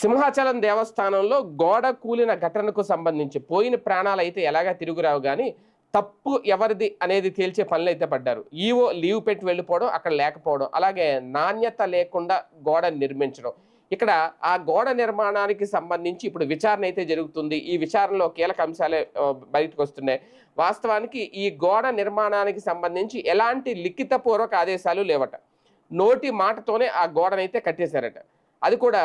సింహాచలం దేవస్థానంలో గోడ కూలిన ఘటనకు సంబంధించి పోయిన ప్రాణాలు అయితే ఎలాగా తిరుగురావు కానీ తప్పు ఎవరిది అనేది తేల్చే పనులు అయితే పడ్డారు. ఈవో లీవ్ పెట్టి వెళ్ళిపోవడం అక్కడ లేకపోవడం అలాగే నాణ్యత లేకుండా గోడ నిర్మించడం. ఇక్కడ ఆ గోడ నిర్మాణానికి సంబంధించి ఇప్పుడు విచారణ అయితే జరుగుతుంది. ఈ విచారణలో కీలక అంశాలే బయటకు వస్తున్నాయి. వాస్తవానికి ఈ గోడ నిర్మాణానికి సంబంధించి ఎలాంటి లిఖితపూర్వక ఆదేశాలు లేవట. నోటి మాటతోనే ఆ గోడనైతే కట్టేశారట. అది కూడా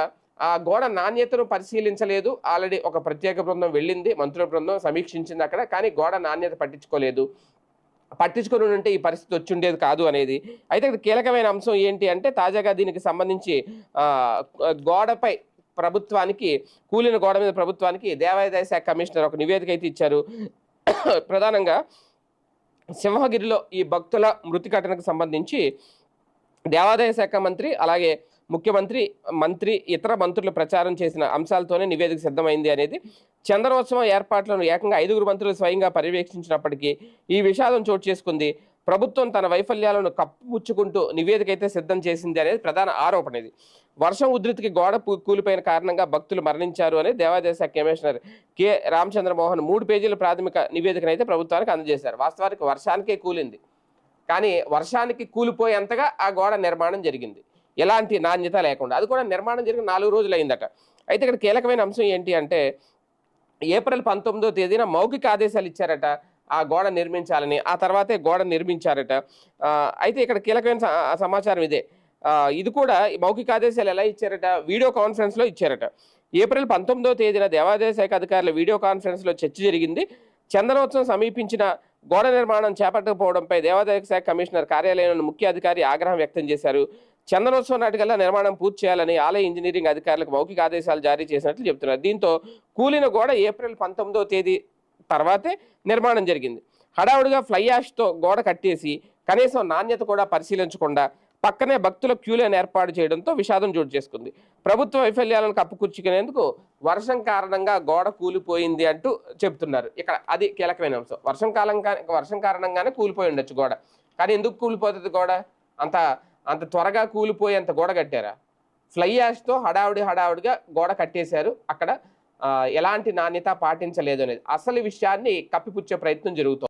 ఆ గోడ నాణ్యతను పరిశీలించలేదు. ఆల్రెడీ ఒక ప్రత్యేక బృందం వెళ్ళింది మంత్రుల బృందం సమీక్షించింది అక్కడ కానీ గోడ నాణ్యత పట్టించుకోలేదు. పట్టించుకొని ఉంటే ఈ పరిస్థితి వచ్చి ఉండేది కాదు అనేది. అయితే ఇక్కడ కీలకమైన అంశం ఏంటి అంటే తాజాగా దీనికి సంబంధించి గోడపై ప్రభుత్వానికి కూలిన గోడ మీద ప్రభుత్వానికి దేవాదాయ శాఖ కమిషనర్ ఒక నివేదిక అయితే ఇచ్చారు. ప్రధానంగా సింహగిరిలో ఈ భక్తుల మృతి ఘటనకు సంబంధించి దేవాదాయ శాఖ మంత్రి అలాగే ముఖ్యమంత్రి మంత్రి ఇతర మంత్రులు ప్రచారం చేసిన అంశాలతోనే నివేదిక సిద్ధమైంది అనేది చంద్రోత్సవం ఏర్పాట్లను ఏకంగా ఐదుగురు మంత్రులు స్వయంగా పర్యవేక్షించినప్పటికీ ఈ విషాదం చోటు చేసుకుంది. ప్రభుత్వం తన వైఫల్యాలను కప్పుపుచ్చుకుంటూ నివేదిక అయితే సిద్ధం చేసింది అనేది ప్రధాన ఆరోపణ ఇది. వర్షం ఉధృతికి గోడ కూలిపోయిన కారణంగా భక్తులు మరణించారు అని దేవాదాయ శాఖ కమిషనర్ కె. రామచంద్రమోహన్ మూడు పేజీల ప్రాథమిక నివేదికను అయితే ప్రభుత్వానికి అందజేశారు. వాస్తవానికి వర్షానికే కూలింది. కానీ వర్షానికి కూలిపోయేంతగా ఆ గోడ నిర్మాణం జరిగింది. ఎలాంటి నాణ్యత లేకుండా. అది కూడా నిర్మాణం జరిగిన నాలుగు రోజులు అయిందట అయితే ఇక్కడ కీలకమైన అంశం ఏంటి అంటే ఏప్రిల్ పంతొమ్మిదో తేదీన మౌఖిక ఆదేశాలు ఇచ్చారట ఆ గోడ నిర్మించాలని. ఆ తర్వాతే గోడ నిర్మించారట. అయితే ఇక్కడ కీలకమైన స- సమాచారం ఇదే. ఇది కూడా ఈ మౌఖిక ఆదేశాలు ఎలా ఇచ్చారట? వీడియో కాన్ఫరెన్స్లో ఇచ్చారట. ఏప్రిల్ పంతొమ్మిదో తేదీన దేవాదాయ శాఖ అధికారుల వీడియో కాన్ఫరెన్స్లో చర్చ జరిగింది. చందనోత్సవం సమీపించిన గోడ నిర్మాణం చేపట్టకపోవడంపై దేవాదాయ శాఖ కమిషనర్ కార్యాలయంలో ముఖ్య అధికారి ఆగ్రహం వ్యక్తం చేశారు. చందనోత్సవం నాటికల్లా నిర్మాణం పూర్తి చేయాలని ఆలయ ఇంజనీరింగ్ అధికారులకు మౌఖిక ఆదేశాలు జారీ చేసినట్లు చెబుతున్నారు. దీంతో కూలిన గోడ ఏప్రిల్ పంతొమ్మిదో తేదీ తర్వాతే నిర్మాణం జరిగింది. హడావుడిగా ఫ్లై యాష్తో గోడ కట్టేసి కనీసం నాణ్యత కూడా పరిశీలించకుండా పక్కనే భక్తుల క్యూలైన్ ఏర్పాటు చేయడంతో విషాదం చోటు చేసుకుంది. ప్రభుత్వ వైఫల్యాలను కప్పుకుచ్చుకునేందుకు వర్షం కారణంగా గోడ కూలిపోయింది అంటూ చెప్తున్నారు ఇక్కడ అది కీలకమైన అంశం. వర్షం కాలం కా- వర్షం కారణంగానే కూలిపోయి ఉండొచ్చు గోడ. కానీ ఎందుకు కూలిపోతుంది గోడ? అంత అంత త్వరగా కూలిపోయేంత గోడ కట్టారా? ఫ్లై యాష్తో హడావుడి హడావుడిగా గోడ కట్టేశారు. అక్కడ ఎలాంటి నాణ్యత పాటించలేదు అనేది. అసలు విషయాన్ని కప్పిపుచ్చే ప్రయత్నం జరుగుతోంది.